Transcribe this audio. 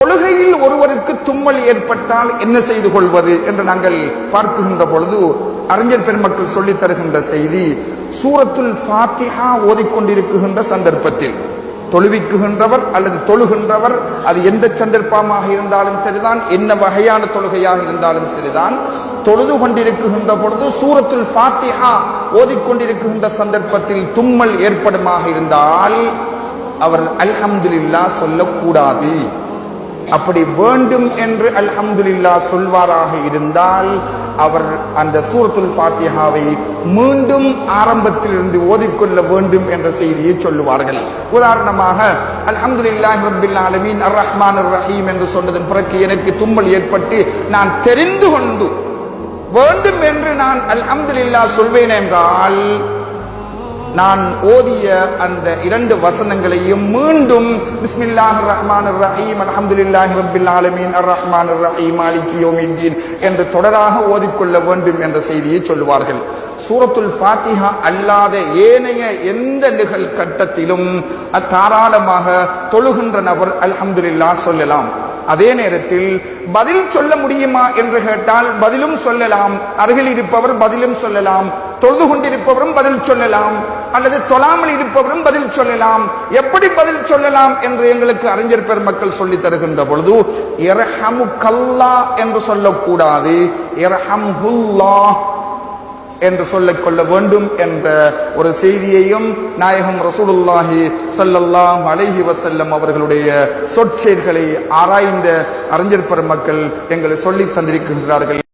தொழுகையில் ஒருவருக்கு தும்மல் ஏற்பட்டால் என்ன செய்து கொள்வது என்று நாங்கள் பார்க்குகின்ற பொழுது அறிஞர் பெருமக்கள் சொல்லித் தருகின்ற செய்தி சூரத்துல் ஃபாத்திஹா ஓதிக்கொண்டிருக்குகின்ற சந்தர்ப்பத்தில். தொழுவிக்குகின்றவர் அல்லது தொழுகின்றவர் அது எந்த சந்தர்ப்பமாக இருந்தாலும் சரிதான் என்ன வகையான தொழுகையாக இருந்தாலும் சரிதான். தொழுது கொண்டிருக்குகின்ற பொழுது சூரத்துல் ஃபாத்திஹா ஓதிக்கொண்டிருக்குகின்ற சந்தர்ப்பத்தில் தும்மல் ஏற்படுமாக இருந்தால் அவர் அல்ஹம்துலில்லா சொல்லக்கூடாது. அப்படி வேண்டும் என்று அல்ஹம்துல்லா சொல்வாராக இருந்தால் அவர் அந்த சூரத்துல் ஃபாத்தியாவை மீண்டும் ஆரம்பத்திலிருந்து ஓதிக்கொள்ள வேண்டும் என்ற செய்தியை சொல்லுவார்கள். உதாரணமாக அல்ஹம்துலில்லாஹி ரப்பில் ஆலமீன் அர் ரஹ்மான் ரஹீம் என்று சொன்னதன் பிறகு எனக்கு தும்மல் ஏற்பட்டு நான் தெரிந்து கொண்டு வேண்டும் என்று நான் அல்ஹம்துலில்லா சொல்வேன் என்றால் நான் ஓதிய அந்த இரண்டு வசனங்களையும் மீண்டும் பிஸ்மில்லாஹ் ரஹ்மான் ரஹீம் அல்ஹம்துலில்லாஹி ரபில் ஆலமீன் அர் ரஹ்மான் ரஹீம் என்று தொடராக ஓதிக்கொள்ள வேண்டும் என்ற செய்தியை சொல்லுவார்கள். சூரத்துல் ஃபாத்திஹா அல்லாத ஏனைய எந்த நிகழ் கட்டத்திலும் தாராளமாக தொழுகின்ற நபர் அல்ஹம்துலில்லா சொல்லலாம். அதே நேரத்தில் பதில் சொல்ல முடியுமா என்று கேட்டால் பதிலும் சொல்லலாம். அருகில் இருப்பவர் பதிலும் சொல்லலாம். தொழுது கொண்டிருப்பவரும் பதில் சொல்லலாம். அல்லது தொழாமல் இருப்பவரும் பதில் சொல்லலாம். எப்படி பதில் சொல்லலாம் என்று எங்களுக்கு அறிஞர் பெருமக்கள் சொல்லி தருகின்ற பொழுது இரஹமு கல்லா என்று சொல்லக்கூடாது. இரஹம் என்று சொல்லிக் கொள்ள வேண்டும் என்ற ஒரு செய்தியையும் நாயகம் ரசூலுல்லாஹி ஸல்லல்லாஹு அலைஹி வஸல்லம் அவர்களுடைய சொற்செயல்களை ஆராய்ந்த அறிஞர் பெருமக்கள் எங்களை சொல்லி தந்திருக்கின்றார்கள்.